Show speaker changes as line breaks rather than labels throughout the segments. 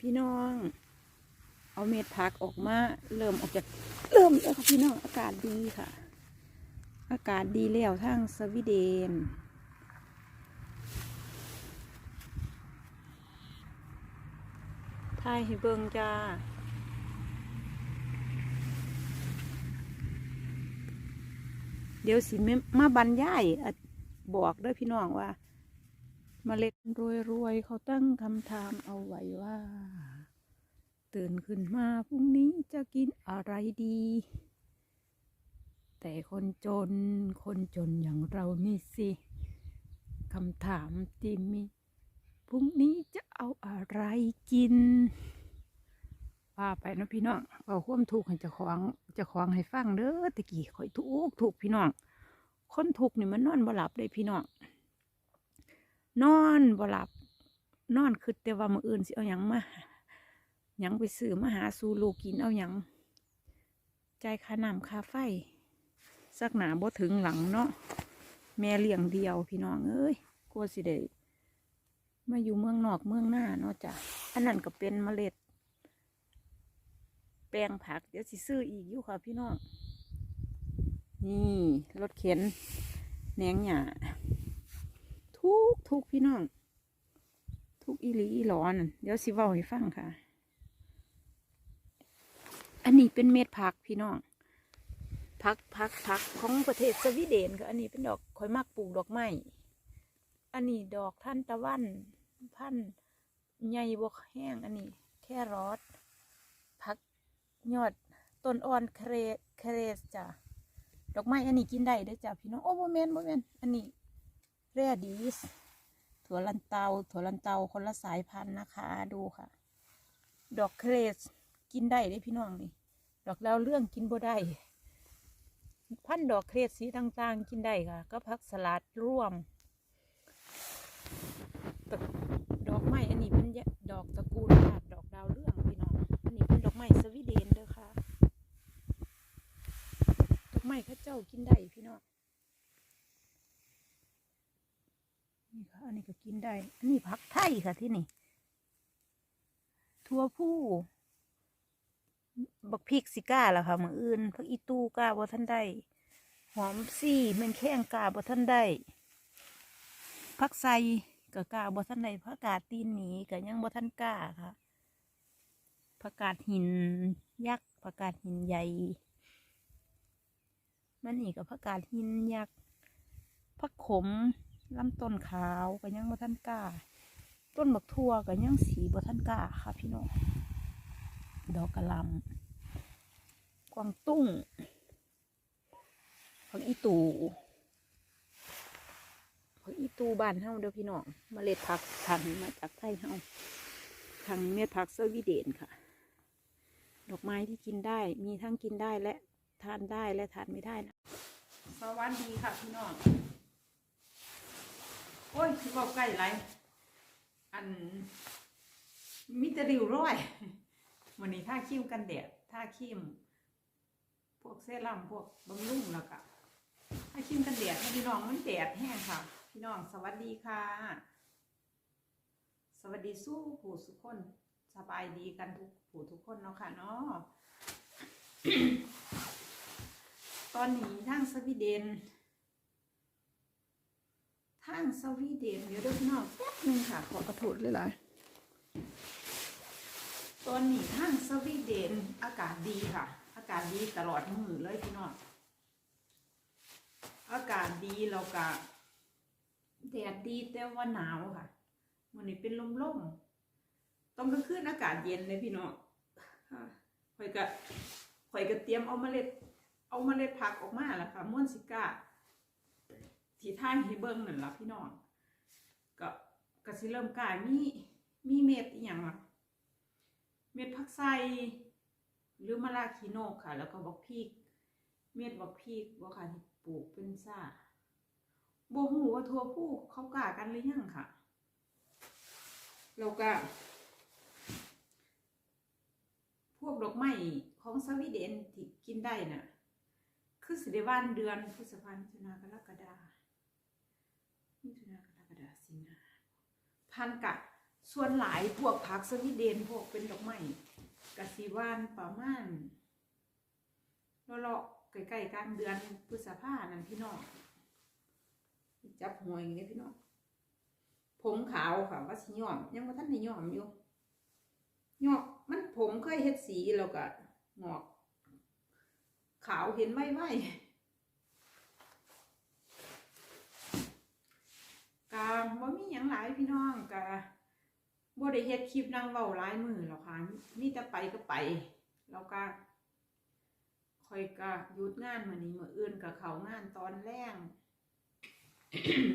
พี่น้อง เอาเม็ดผักออกมา เริ่มออกจากเริ่มแล้วค่ะพี่น้องอากาศดีค่ะ อากาศดีแล้วทางสวีเดนถ่ายให้เบิ่งจ้าเดี๋ยวสิมาบรรยายอะบอกด้วยพี่น้องว่า เมล็ดรวยรวยๆ เขาตั้งคำถามเอาไว้ว่า ตื่นขึ้นมาพรุ่งนี้จะกินอะไรดี แต่คนจนคนจนอย่างเรานี่สิคำถามที่มีพรุ่งนี้จะเอาอะไรกินว่าไปนะพี่น้องเอาความถูกให้เจ้าของเจ้าของให้ฟังเด้อตะกี้ข่อยถูกถูกพี่น้องคนถูกนี่มันนอนบ่หลับเลยพี่น้อง นอนบ่หลับ นอนคือแต่ว่ามืออื่นสิเอาหยังมาหยังไปซื้อมาหาสู่ลูกินเอาหยังใจค่าน้ำค่าไฟ สักหนาบ่ถึงหลังเนาะแม่เลี้ยงเดียวพี่น้องเอ้ยกลัวสิได้มาอยู่เมืองนอกเมืองหน้าเนาะจ้ะอันนั้นก็เป็นเมล็ด แปลงผัก เดี๋ยวสิซื้ออีกอยู่ค่ะพี่น้อง นี่รถเข็นแหนงหยา ทุกทุกพี่น้อง ทุกอีหลีอีหลอน เดี๋ยวสิว้าให้ฟังค่ะ อันนี้เป็นเม็ดผักพี่น้องผักผักผักของประเทศสวีเดนก็อันนี้เป็นดอกคอยมักปลูกดอกไม้อันนี้ดอกท่านตะวันพันใหญ่บกแห้งอันนี้ แค่รอดผักยอดต้นอ่อนเครเครสจ้ะดอกไม้อันนี้กินได้เด้อจ้ะพี่น้องโอ้โมเมนโมเมนอันนี้ เรดีสถั่วลันเตา ถั่วลันเตาคนละสายพันธุ์นะคะ ดูค่ะ ดอกเครสกินได้เด้พี่น้องนี่ ดอกดาวเรื่องกินบ่ได้พันธุ์ดอกเครสสีต่างๆ กินได้ค่ะ ก็ผักสลัดร่วม ดอกไม้อันนี้เป็นดอกตระกูลชาติดอกดาวเรื่องพี่น้อง อันนี้เป็นดอกไม้สวีเดนเด้อค่ะ ดอกไม้ข้าเจ้ากินได้พี่น้อง นี่ค่ะ อันนี้ก็กินได้ อันนี้ผักไทยค่ะที่นี่ทั่วผู้ บักพริกสิก้าแล่ะค่ะมืออื่นผักอีตูก้าบ่ท่านได้ หอมซี่แมงแข้งก้าบ่ท่านได้ผักไซก็ก้าบ่ท่านได้ผักกาดตีนหมีก็ยังบ่ท่านก้าค่ะผักกาดหินยักษ์ผักกาดหินใหญ่ มันนี่กับผักกาดหินยักษ์ผักขม ลำต้นขาวก็ยังบ่ท่านกล้า ต้นบักทั่วก็ยังสีบ่ท่านกล้าค่ะ พี่น้องดอกกระลำกวางตุ้งผักอีตูผักอีตูบ้านเฮาเด้อพี่น้องเมล็ดผักพันมาจากไทยเฮาทางเม็ดผักสวีเดนค่ะ ดอกไม้ที่กินได้มีทั้งกินได้และทานได้และทานไม่ได้นะสวัสดีค่ะพี่น้อง อ้ยคือบอกใกล้ไรอันมิตรริวร้อยวันนี้ท่าครีมกันแดดท่าครีมพวกเซรั่มพวกบำรุงแล้วก็ท่าครีมกันแดดพี่น้องมันแดดแห้งค่ะ พี่น้องสวัสดีค่ะ สวัสดีสู้ผู้สุกคนสบายดีกันทุกผู้ทุกคนเนาะค่ะเนาะตอนนี้ทางสวีเดน ทางสวีเดนเดี๋ยวเดี๋ยวพี่น้องแป๊บหนึงค่ะ ขอกระโทษเลยล่ะตอนนี้ทางสวีเดนอากาศดีค่ะ อากาศดีตลอดทั้งมือเลยพี่น้องอากาศดีแล้วก็แดดดีแต่ว่าหนาวค่ะวันนี้เป็นลมๆตอนกลางคืนอากาศเย็นเลยพี่น้องค่ะข่อยก็ข่อยก็เตรียมเอาเมล็ด เอาเมล็ดผักออกมาแล้วค่ะ ม่วนสิก้า ที่ท่านให้เบิ้งนั่นละพี่น้องก็ก็สิเริ่มกายมีมีเม็ดอีหยังล่ะเม็ดผักไส้หรือมะลาคีโนกค่ะ แล้วก็บักพริกเม็ดบักพริกบ่ค่ะที่ปลูกเป็นซ่าบ่ฮู้ว่าทั่วผู้เขากล้ากันหรือยังค่ะแล้วก็พวกดอกไม้ของสวีเดนที่กินได้น่ะ คือสิได้วันเดือนพฤษภาคมกรกฎามิ ถุนากรกฎาสิงหาพันกะส่วนหลายพวกผักสวีเดนพวกเป็นดอกไม้กะสิวานประมาณเลาะๆใกล้ๆกลางเดือนพฤษภานั่นพี่น้องจับหวยอย่างนี้พี่น้องผมขาวค่ะว่าสิย้อม ยังว่าท่านได้ย้อมอยู่ย้อมมันผมเคยเฮ็ดสีแล้วก็งอก ขาวเห็นไว้ไหวกา บ่มีหยังหลายพี่น้องกะบ่ได้เฮ็ดคลิปนั่งเว้าหลายมือหรอกค่ะมีแต่ไปก็ไป แล้วก็คอยก็หยุดงานมื้อนี้มื้ออื่นก็เข้างานตอนแรง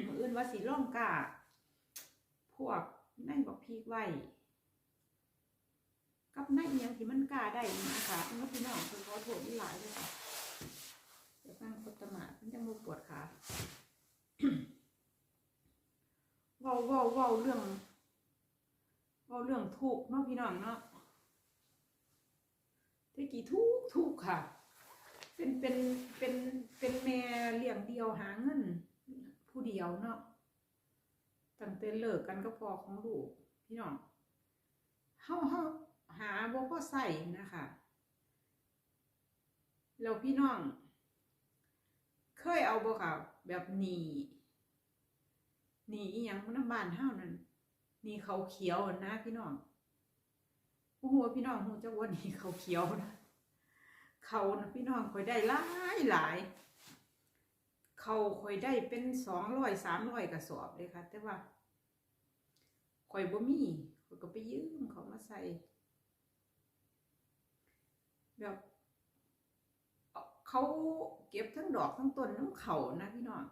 มื้ออื่นว่าสิล่องกะพวกในบักพริกไว้กับในอหยังที่มันกล้าได้นะคะมันพี่น้องเพิ่นขอโทษหลายเลยค่ะเดี๋ยวฟังคนตมาดมันจังบ่ปวดขา ว้าเว้าเว้าเรื่องเว้าเรื่องทุกเนาะพี่น้องเนาะแตะกี้ทุกทุกค่ะ เป็นเป็นเป็นเป็นแม่เลี้ยงเดียวหาเงิน ผู้เดียวเนาะตั้งแต่เลิกกันก็พอของลูกพี่น้องเฮาเฮาหาบ่พอใส่นะคะแล้วพี่น้อง เคยเอาบ่ค่ะ แบบหนี นีอหยังน้ำบ้านเฮานั่นนี่เขาเขียวนะพี่น้องโอ้โหพี่น้องฮู้จักว่านีเขาเขียวนะเขานะพี่น้องข่อยได้หลายหลาย เขาข่อยได้เป็นสองร้อยสามร้อยกระสอบเลยค่ะ แต่ว่าข่อยบ่มีข่อยก็ไปยืมเขามาใส่แบบเอ่อเขาเก็บทั้งดอกทั้งต้นน้ำเขานะพี่น้อง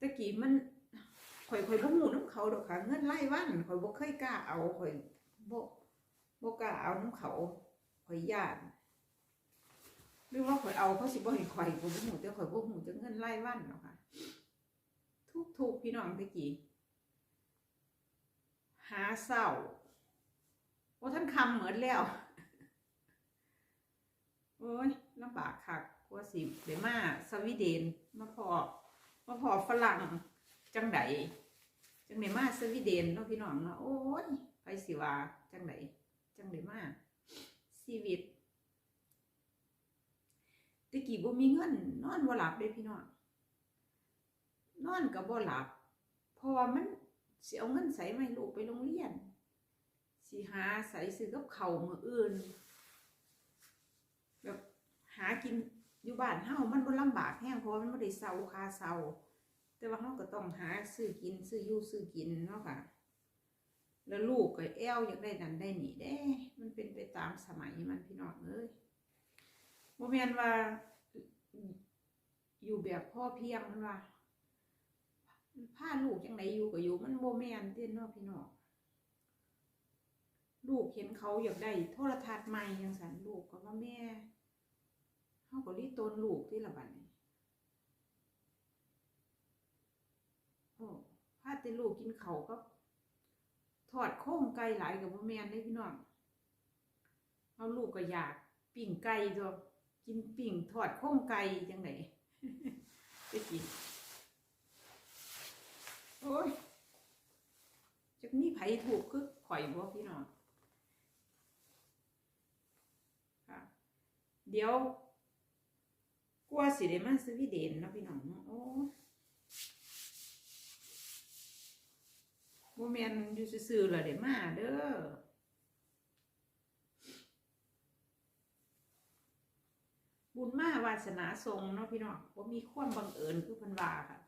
ตะกี้มันข่อยข่อยบ่หูน้ำเขาดอกค่ะ เงินไล่วันข่อยบ่เคยกล้าเอาข่อยบ่บ่กล้าเอาน้ำเขาข่อยย่านหรือว่าข่อยเอาเขาสิบ่ให้ข่อยข่อยบ่หูแต่ข่อยบ่หูจะเงินไล่วันหรอกค่ะ ทุกทุกพี่น้องตะกี้หาเศร้าว่าท่านคำเหมือนแล้วโอ้ยลำบากคักกว่าสิเดมาสวีเดนมาพอ มาพอฝรั่งจังไดจังไดมาสวีเดนเนาะพี่น้องเนาะโอ้ยไปสิว่าจังไดจังไดมาชีวิตตะกี้บ่มีเงิน นอนบ่หลับเด้พี่น้องนอนก็บบ่หลับเพราะว่ามันสิเอาเงินใส่มาให้ลูกไปโรงเรียนสิหาใส่ซื้อกับข้ามืออื่นแบบหากิน อยู่บ้านเฮามันบ่ลำบากแฮงเพราะมันบ่ได้เซาคาเซาแต่ว่าเฮาก็ต้องหาซื้อกินซื้ออยู่ซื้อกินเนาะค่ะ แล้วลูกก็แอวอยากได้นั่นได้นี่เด้ มันเป็นไปตามสมัยมันพี่น้องเอ้ยบ่แม่นว่าอยู่แบบพ่อเพียงมันว่าพาลูกจังไดอยู่ก็อยู่มันบ่แม่นเด้เนาะพี่น้องลูกเห็นเขาอยากได้โทรทัศน์ใหม่ยังสันลูกก็ว่าแม่ เขาก็รีตนลูกที่ละบัดนี้โอ้พาแต่ลูกกินเขาก็ทอดโค้งไก่หลายกับพ่อแม่นได้พี่น้องเอาลูกก็อยากปิ่งไก่ตัวกินปิ่งทอดโค้งไก่จังไหนไปกินโอ้ยจะมีไผถูกคือข่อยบ่พี่น้องค่ะเดี๋ยว กลัวสิได้มาสวีเดนเนาะพี่น้องโอ้บ่แม่นอยู่ซื่อๆล่ะได้มาเด้อบุญมาวาสนาทรงเนาะพี่น้องบ่มีความบังเอิญคือพิ่นวาค่ะ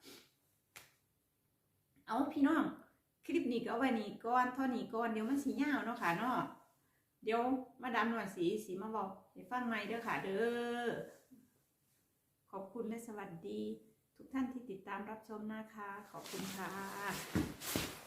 เอาพี่น้องคลิปนี้ก็ไว้นี่ก่อนเท่านี้ก่อนเดี๋ยวมันสิยาวเนาะค่ะเนาะเดี๋ยวมาดามหนวดสีสีมาบอกให้ฟังใหม่เด้อค่ะเด้อ ขอบคุณและสวัสดี ทุกท่านที่ติดตามรับชมนะคะ ขอบคุณค่ะ